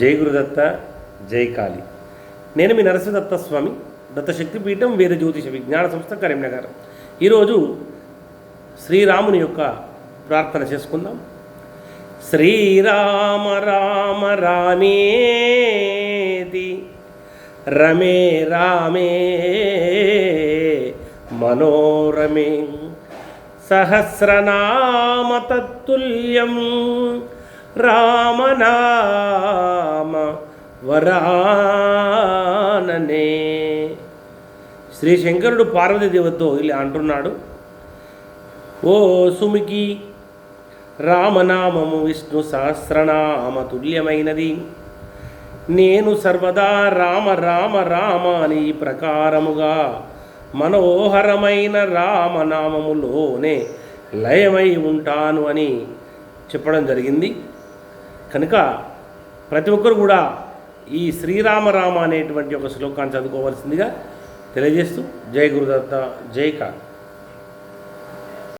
జై గురుదత్త జై కాళీ. నేను మీ నరసింహదత్త స్వామి దత్తశక్తి పీఠం వేద జ్యోతిష విజ్ఞాన సంస్థ కరీంనగర్. ఈరోజు శ్రీరాముని యొక్క ప్రార్థన చేసుకుందాం. శ్రీరామ రామ రామేది రమే రామే మనోరమే సహస్రనామ తత్తుల్యం రామనామ వరాననే. శ్రీ శంకరుడు పార్వతీదేవతో ఇలా అంటున్నాడు. ఓ సుమికి రామనామము విష్ణు సహస్రనామ తుల్యమైనది. నేను సర్వదా రామ రామ రామ అని ప్రకారముగా మనోహరమైన రామనామములోనే లయమై ఉంటాను అని చెప్పడం జరిగింది. కనుక ప్రతి ఒక్కరు కూడా ఈ శ్రీరామరామ అనేటువంటి ఒక శ్లోకాన్ని చదువుకోవాల్సిందిగా తెలియజేస్తూ జై గురుదత్త జై కా